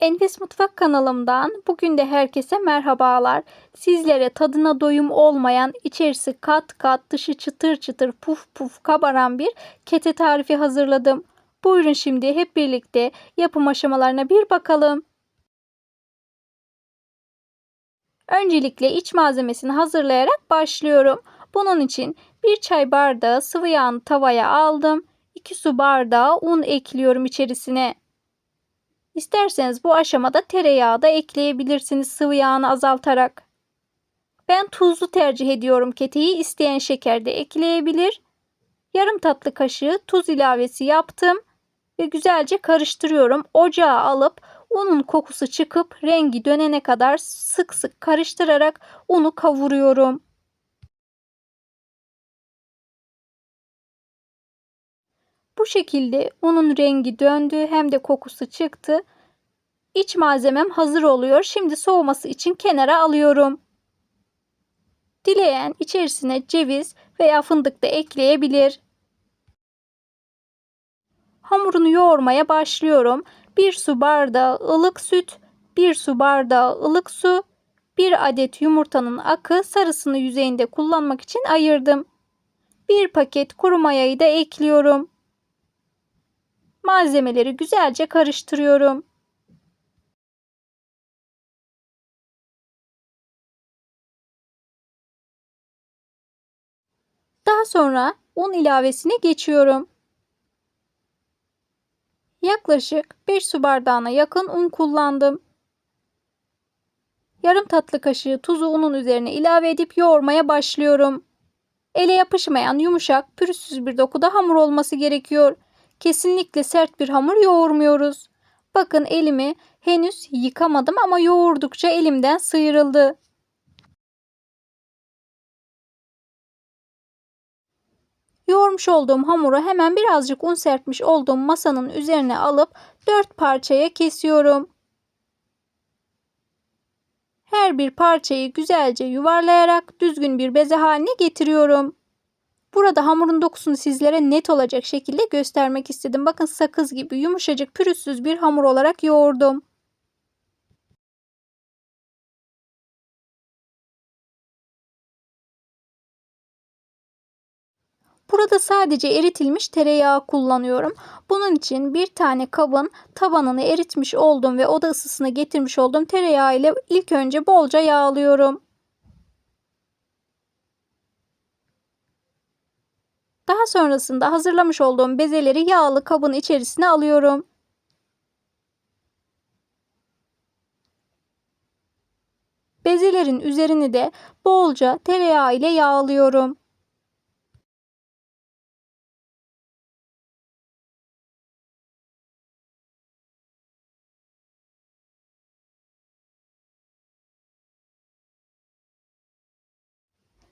Enfes Mutfak kanalımdan bugün de herkese merhabalar. Sizlere tadına doyum olmayan, içerisi kat kat, dışı çıtır çıtır, puf puf kabaran bir kete tarifi hazırladım. Buyurun şimdi hep birlikte yapım aşamalarına bir bakalım. Öncelikle iç malzemesini hazırlayarak başlıyorum. Bunun için bir çay bardağı sıvı yağını tavaya aldım. 2 su bardağı un ekliyorum içerisine. İsterseniz bu aşamada tereyağı da ekleyebilirsiniz sıvı yağını azaltarak. Ben tuzlu tercih ediyorum keteyi. İsteyen şeker de ekleyebilir. Yarım tatlı kaşığı tuz ilavesi yaptım ve güzelce karıştırıyorum. Ocağa alıp unun kokusu çıkıp rengi dönene kadar sık sık karıştırarak unu kavuruyorum. Bu şekilde unun rengi döndü hem de kokusu çıktı. İç malzemem hazır oluyor. Şimdi soğuması için kenara alıyorum. Dileyen içerisine ceviz veya fındık da ekleyebilir. Hamurunu yoğurmaya başlıyorum. 1 su bardağı ılık süt, 1 su bardağı ılık su, 1 adet yumurtanın akı sarısını yüzeyinde kullanmak için ayırdım. 1 paket kuru mayayı da ekliyorum. Malzemeleri güzelce karıştırıyorum. Daha sonra un ilavesine geçiyorum. Yaklaşık 5 su bardağına yakın un kullandım. Yarım tatlı kaşığı tuzu unun üzerine ilave edip yoğurmaya başlıyorum. Ele yapışmayan yumuşak, pürüzsüz bir dokuda hamur olması gerekiyor. Kesinlikle sert bir hamur yoğurmuyoruz. Bakın elimi henüz yıkamadım ama yoğurdukça elimden sıyrıldı. Yoğurmuş olduğum hamuru hemen birazcık un serpmiş olduğum masanın üzerine alıp dört parçaya kesiyorum. Her bir parçayı güzelce yuvarlayarak düzgün bir beze haline getiriyorum. Burada hamurun dokusunu sizlere net olacak şekilde göstermek istedim. Bakın sakız gibi yumuşacık pürüzsüz bir hamur olarak yoğurdum. Burada sadece eritilmiş tereyağı kullanıyorum. Bunun için bir tane kabın tabanını eritmiş olduğum ve oda ısısına getirmiş olduğum tereyağı ile ilk önce bolca yağlıyorum. Daha sonrasında hazırlamış olduğum bezeleri yağlı kabın içerisine alıyorum. Bezelerin üzerini de bolca tereyağı ile yağlıyorum.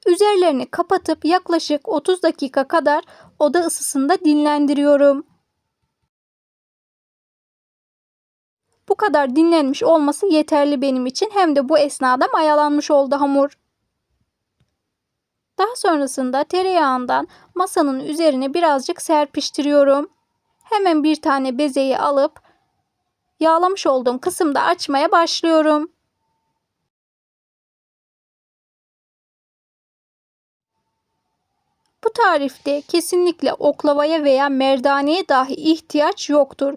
Üzerlerini kapatıp yaklaşık 30 dakika kadar oda ısısında dinlendiriyorum. Bu kadar dinlenmiş olması yeterli benim için. Hem de bu esnada mayalanmış oldu hamur. Daha sonrasında tereyağından masanın üzerine birazcık serpiştiriyorum. Hemen bir tane bezeyi alıp yağlamış olduğum kısımda açmaya başlıyorum. Tarifte kesinlikle oklavaya veya merdaneye dahi ihtiyaç yoktur.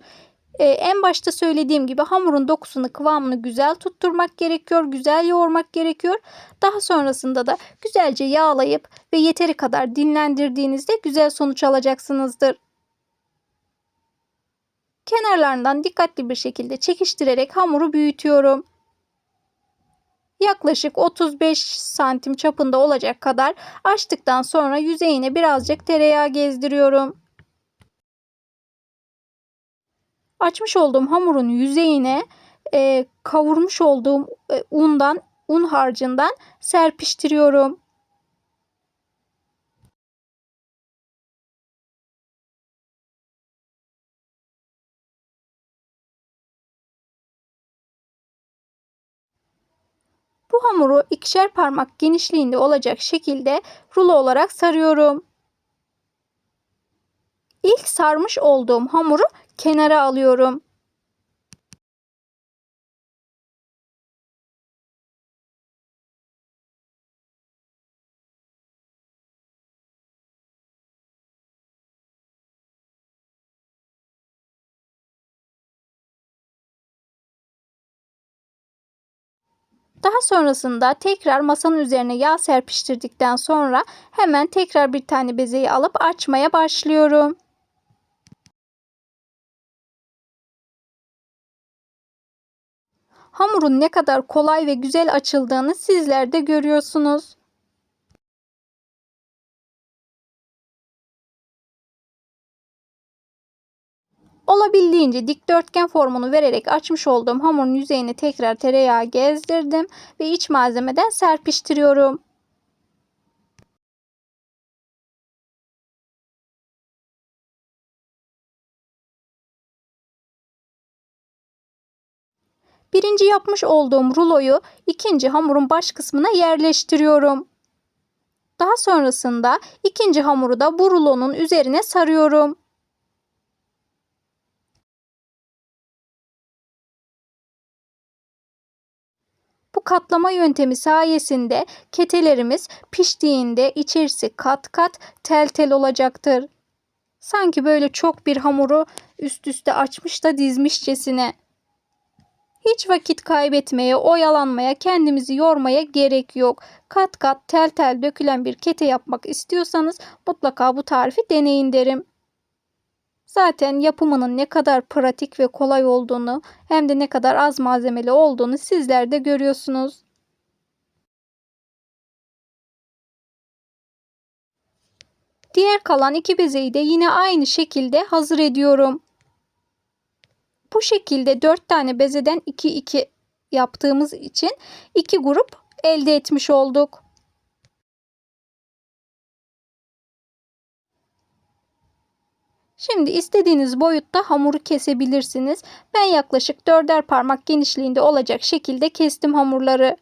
Ee, en başta söylediğim gibi hamurun dokusunu kıvamını güzel tutturmak gerekiyor. Güzel yoğurmak gerekiyor. Daha sonrasında da güzelce yağlayıp ve yeteri kadar dinlendirdiğinizde güzel sonuç alacaksınızdır. Kenarlarından dikkatli bir şekilde çekiştirerek hamuru büyütüyorum yaklaşık 35 santim çapında olacak kadar açtıktan sonra yüzeyine birazcık tereyağı gezdiriyorum. Açmış olduğum hamurun yüzeyine e, kavurmuş olduğum e, undan, un harcından serpiştiriyorum. Bu hamuru ikişer parmak genişliğinde olacak şekilde rulo olarak sarıyorum. İlk sarmış olduğum hamuru kenara alıyorum. Daha sonrasında tekrar masanın üzerine yağ serpiştirdikten sonra hemen tekrar bir tane bezeyi alıp açmaya başlıyorum. Hamurun ne kadar kolay ve güzel açıldığını sizler de görüyorsunuz. Olabildiğince dikdörtgen formunu vererek açmış olduğum hamurun yüzeyine tekrar tereyağı gezdirdim ve iç malzemeden serpiştiriyorum. Birinci yapmış olduğum ruloyu ikinci hamurun baş kısmına yerleştiriyorum. Daha sonrasında ikinci hamuru da bu rulonun üzerine sarıyorum. Katlama yöntemi sayesinde ketelerimiz piştiğinde içerisi kat kat tel tel olacaktır. Sanki böyle çok bir hamuru üst üste açmış da dizmişçesine. Hiç vakit kaybetmeye, oyalanmaya, kendimizi yormaya gerek yok. Kat kat tel tel dökülen bir kete yapmak istiyorsanız mutlaka bu tarifi deneyin derim. Zaten yapımının ne kadar pratik ve kolay olduğunu hem de ne kadar az malzemeli olduğunu sizler de görüyorsunuz. Diğer kalan iki bezeyi de yine aynı şekilde hazır ediyorum. Bu şekilde 4 tane bezeden 2 2 yaptığımız için 2 grup elde etmiş olduk. Şimdi istediğiniz boyutta hamuru kesebilirsiniz. Ben yaklaşık dörder parmak genişliğinde olacak şekilde kestim hamurları.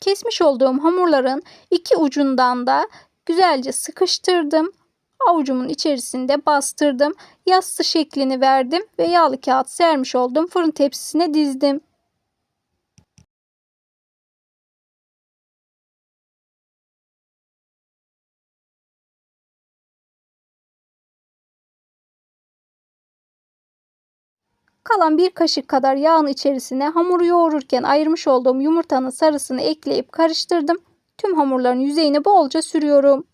Kesmiş olduğum hamurların iki ucundan da güzelce sıkıştırdım. Avucumun içerisinde bastırdım. Yassı şeklini verdim ve yağlı kağıt sermiş olduğum fırın tepsisine dizdim. Kalan bir kaşık kadar yağın içerisine hamuru yoğururken ayırmış olduğum yumurtanın sarısını ekleyip karıştırdım. Tüm hamurların yüzeyine bolca sürüyorum.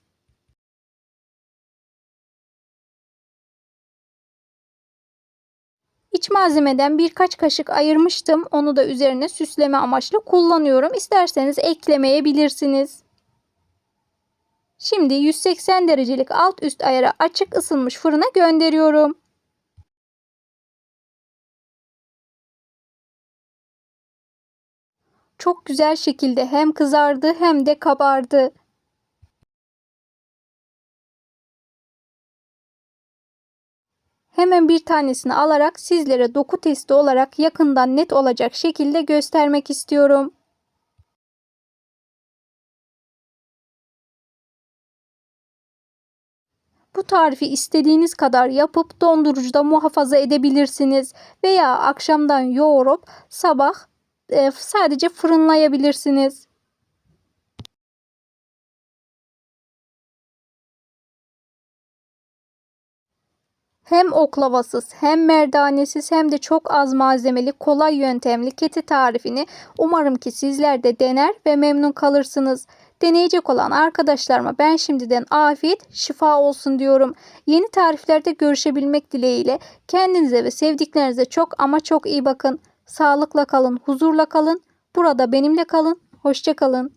İç malzemeden birkaç kaşık ayırmıştım. Onu da üzerine süsleme amaçlı kullanıyorum. İsterseniz eklemeyebilirsiniz. Şimdi 180 derecelik alt üst ayara açık ısınmış fırına gönderiyorum. Çok güzel şekilde hem kızardı hem de kabardı. Hemen bir tanesini alarak sizlere doku testi olarak yakından net olacak şekilde göstermek istiyorum. Bu tarifi istediğiniz kadar yapıp dondurucuda muhafaza edebilirsiniz veya akşamdan yoğurup sabah e, sadece fırınlayabilirsiniz. Hem oklavasız hem merdanesiz hem de çok az malzemeli kolay yöntemli keti tarifini umarım ki sizler de dener ve memnun kalırsınız. Deneyecek olan arkadaşlarıma ben şimdiden afiyet, şifa olsun diyorum. Yeni tariflerde görüşebilmek dileğiyle kendinize ve sevdiklerinize çok ama çok iyi bakın. Sağlıkla kalın, huzurla kalın. Burada benimle kalın. Hoşça kalın.